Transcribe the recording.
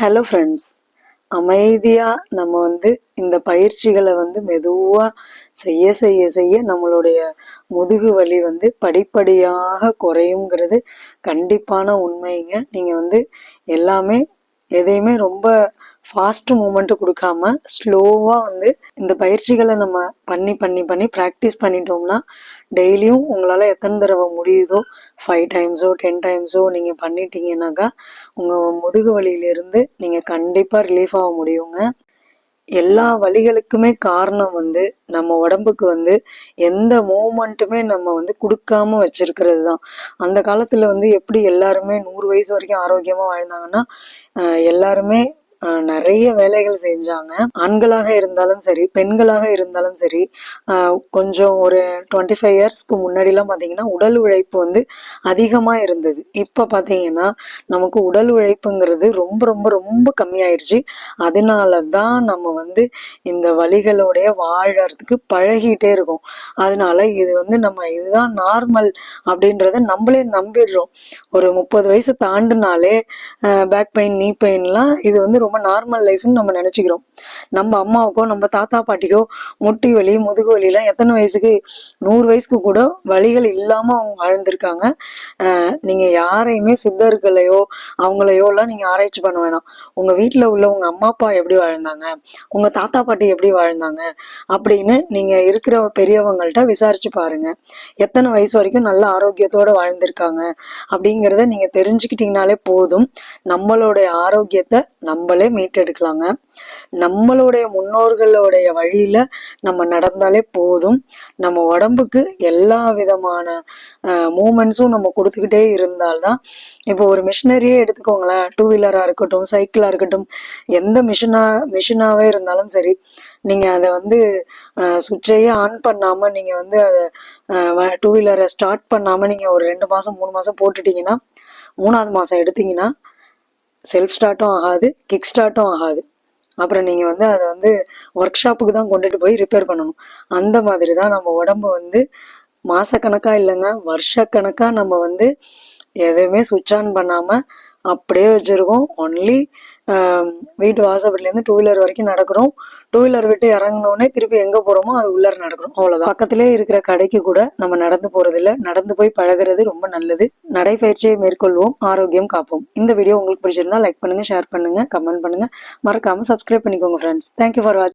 Hello friends அமைதியாக நம்ம வந்து இந்த பயிற்சிகளை வந்து மெதுவாக செய்ய செய்ய செய்ய நம்மளுடைய முதுகு வலி வந்து படிப்படியாக குறையுங்கிறது கண்டிப்பான உண்மைங்க. நீங்கள் வந்து எல்லாமே எதையுமே ரொம்ப ஃபாஸ்ட் மூமெண்ட்டு கொடுக்காம ஸ்லோவாக வந்து இந்த பயிற்சிகளை நம்ம பண்ணி பண்ணி பண்ணி ப்ராக்டிஸ் பண்ணிட்டோம்னா டெய்லியும் உங்களால் எத்தனை தடவை முடியுதோ ஃபைவ் டைம்ஸோ டென் டைம்ஸோ நீங்கள் பண்ணிட்டீங்கன்னாக்கா உங்கள் முதுகு வலியிலிருந்து நீங்கள் கண்டிப்பாக ரிலீஃப் ஆக முடியுங்க. எல்லா வழிகளுக்குமே காரணம் வந்து நம்ம உடம்புக்கு வந்து எந்த மூமெண்ட்டுமே நம்ம வந்து கொடுக்காம வச்சிருக்கிறது தான். அந்த காலத்துல வந்து எப்படி எல்லாருமே நூறு வயசு வரைக்கும் ஆரோக்கியமா வாழ்ந்தாங்கன்னா எல்லாருமே நிறைய வேலைகள் செஞ்சாங்க. ஆண்களாக இருந்தாலும் சரி பெண்களாக இருந்தாலும் சரி கொஞ்சம் ஒரு டுவெண்ட்டி ஃபைவ் இயர்ஸ்க்கு முன்னாடிலாம் பார்த்தீங்கன்னா உடல் உழைப்பு வந்து அதிகமாக இருந்தது. இப்போ பார்த்தீங்கன்னா நமக்கு உடல் உழைப்புங்கிறது ரொம்ப ரொம்ப ரொம்ப கம்மியாயிருச்சு. அதனால தான் நம்ம வந்து இந்த வழிகளோடைய வாழறதுக்கு பழகிட்டே இருக்கோம். அதனால இது வந்து நம்ம இதுதான் நார்மல் அப்படின்றத நம்மளே நம்பிடுறோம். ஒரு முப்பது வயசு தாண்டினாலே பேக் பெயின் நீ பெயின்லாம் இது வந்து ரொம்ப ரொம்ப நார்மல் லைஃப்னு நம்ம நினச்சிக்கிறோம். நம்ம அம்மாவுக்கோ நம்ம தாத்தா பாட்டிக்கோ முட்டி வலி முதுகு வலிலாம் எத்தனை வயசுக்கு? நூறு வயசுக்கு கூட வலிகள் இல்லாமல் அவங்க வாழ்ந்திருக்காங்க. நீங்கள் நீங்க யாரையுமே சித்தர்களையோ அவங்களையோலாம் நீங்க ஆராய்ச்சி பண்ண வேணாம். உங்க வீட்டில் உள்ள உங்க அம்மா அப்பா எப்படி வாழ்ந்தாங்க? உங்க தாத்தா பாட்டி எப்படி வாழ்ந்தாங்க? அப்படின்னு நீங்க இருக்கிற பெரியவங்கள்ட்ட விசாரிச்சு பாருங்க. எத்தனை வயசு வரைக்கும் நல்ல ஆரோக்கியத்தோடு வாழ்ந்திருக்காங்க? அப்படிங்கிறத நீங்க தெரிஞ்சுக்கிட்டீங்கனாலே போதும். நம்மளுடைய ஆரோக்கியத்தை நம்மளே மீட்டெடுக்கலாங்க. நம்மளுடைய முன்னோர்களுடைய வழியில நம்ம நடந்தாலே போதும். நம்ம உடம்புக்கு எல்லா விதமான மூமெண்ட்ஸும் நம்ம கொடுத்துக்கிட்டே இருந்தால்தான். இப்போ ஒரு மிஷினரியே எடுத்துக்கோங்களேன். டூ வீலரா இருக்கட்டும் சைக்கிளா இருக்கட்டும் எந்த மிஷினா மிஷினாவே இருந்தாலும் சரி நீங்க அதை வந்து சுவிட்சையே ஆன் பண்ணாம நீங்க வந்து அதை டூ வீலரை ஸ்டார்ட் பண்ணாம நீங்க ஒரு ரெண்டு மாசம் மூணு மாசம் போட்டுட்டீங்கன்னா மூணாவது மாசம் எடுத்தீங்கன்னா செல்ஃப் ஸ்டார்ட்டும் ஆகாது கிக் ஸ்டார்ட்டும் ஆகாது. அப்புறம் நீங்கள் வந்து அதை வந்து ஒர்க் ஷாப்புக்கு தான் கொண்டுட்டு போய் ரிப்பேர் பண்ணணும். அந்த மாதிரி தான் நம்ம உடம்பு வந்து மாதக்கணக்காக இல்லைங்க வருஷக்கணக்காக நம்ம வந்து எதையுமே சுவிட்ச் ஆன் பண்ணாமல் அப்படியே வச்சுருக்கோம். ஒன்லி வீட்டு வாசப்படிலேருந்து டூ வீலர் வரைக்கும் நடக்கிறோம். டூ வீலர் விட்டு இறங்கினோடனே திருப்பி எங்கே போகிறோமோ அது உள்ளார நடக்கிறோம். அவ்வளோதான் பக்கத்திலே இருக்கிற கடைக்கு கூட நம்ம நடந்து போகிறதில்ல நடந்து போய் பழகிறது ரொம்ப நல்லது. நடைபயிற்சியை மேற்கொள்வோம். ஆரோக்கியம் காப்போம். இந்த வீடியோ உங்களுக்கு பிடிச்சிருந்தா லைக் பண்ணுங்க ஷேர் பண்ணுங்கள் கமெண்ட் பண்ணுங்க. மறக்காமல் சப்ஸ்கிரைப் பண்ணிக்கோங்க ஃப்ரெண்ட்ஸ் தேங்க்யூ ஃபார் வாட்சிங்